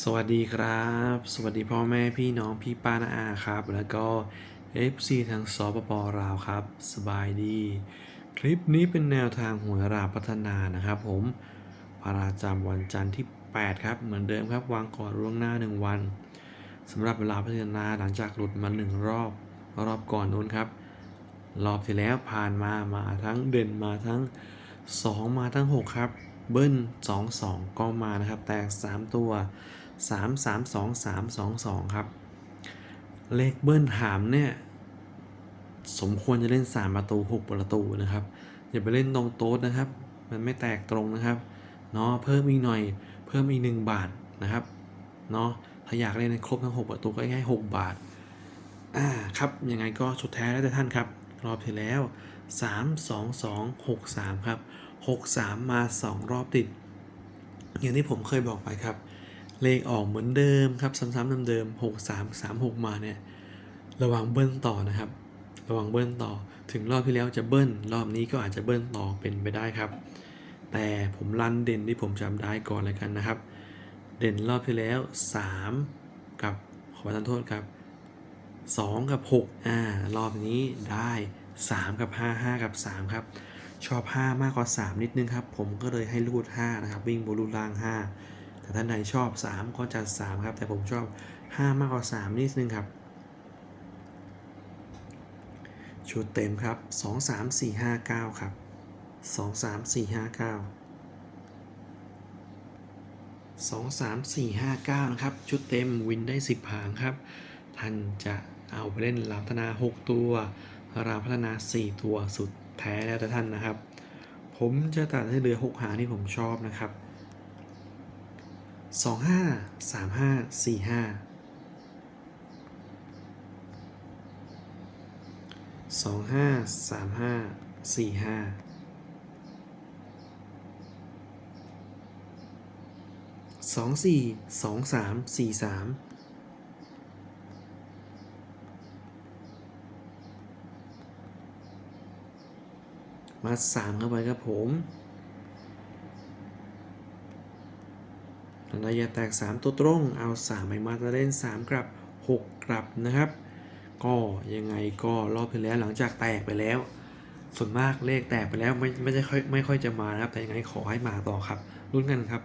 สวัสดีครับ สวัสดีพ่อแม่พี่น้องพี่ป้าน้าอาครับ แล้วก็ FC ทางสปปลาวครับ สบายดี คลิปนี้เป็นแนวทางหวยราพัฒนานะครับผมประจำวันจันทร์ที่ 8 ครับ เหมือนเดิมครับ วางก่อนล่วงหน้า 1 วันสำหรับเวลาพัฒนาหลังจากหลุดมา 1 รอบ รอบก่อนนู้นครับ รอบที่แล้วผ่านมามาทั้งเด่นมาทั้ง 2 มาทั้ง 6 ครับ เบิ้ล2 2 ก็มานะครับ แตก 3 ตัว 3 3 2 3 2 2 ครับ เลขเบิ้ลหามเนี่ยสมควรจะเล่น 3 ประตู 6 ประตูนะครับ อย่าไปเล่นตรงโต๊ดนะครับ มันไม่แตกตรงนะครับเนาะเพิ่มอีกหน่อย เพิ่มอีก 1 บาทนะครับเนาะถ้าอยากเล่นให้ครบทั้ง 6 ประตูก็ให้6บาทอ่าครับยังไงก็สุดแท้แล้วแต่ท่านครับ รอบที่แล้ว 3 2 2 6 3 ครับ 6 3 มา 2 รอบติด อย่างที่ผมเคยบอกไปครับ เลขออกเหมือนเดิมครับ ซ้ำๆเดิมๆ6 3 3 6 มาเนี่ย ระวังเบิ้ลต่อนะครับ ระวังเบิ้ลต่อ ถึงรอบที่แล้วจะเบิ้ล รอบนี้ก็อาจจะเบิ้ลต่อเป็นไปได้ครับ แต่ผมรันเด่นที่ผมจำได้ก่อนเลยกันนะครับ เด่นรอบที่แล้ว 3 กับขอประทานโทษครับ 2 กับ 6 อ่า รอบนี้ได้ 3 กับ 5 5 กับ 3 ครับ ชอบ 5 มากกว่า 3 นิดนึงครับ ผมก็เลยให้รูด 5 นะครับ วิ่งบนรูดล่าง 5 แต่ท่านใดชอบ 3 ก็จัด 3 ครับ แต่ผมชอบ 5 มากกว่า 3 นิดนึงครับชุดเต็มครับ 2 3 4 5 9 ครับ 2 3 4 5 9 2 3 4 5 9 นะครับ ชุดเต็มวินได้ 10 หางครับ ท่านจะเอาไปเล่นรามพัฒนา 6 ตัว ราพัฒนา 4 ตัวสุด แท้แล้วแต่ท่านนะครับ ผมจะตัดให้เหลือ6หางที่ผมชอบนะครับ 2 5 3 5 4 5 2 5 3 5 4 5 2 4 2 3 4 3 มสี่สามมาสามเข้าไปครับผมระยะแตก 3 ตัวตรง เอา3ไปมาจะเล่น 3 กลับ 6 กลับนะครับ ก็ยังไงก็รอบที่แล้วหลังจากแตกไปแล้ว ส่วนมากเลขแตกไปแล้วไม่ไม่ค่อยไม่ค่อยจะมานะครับ แต่ยังไงขอให้มาต่อครับ รุ่นกันครับ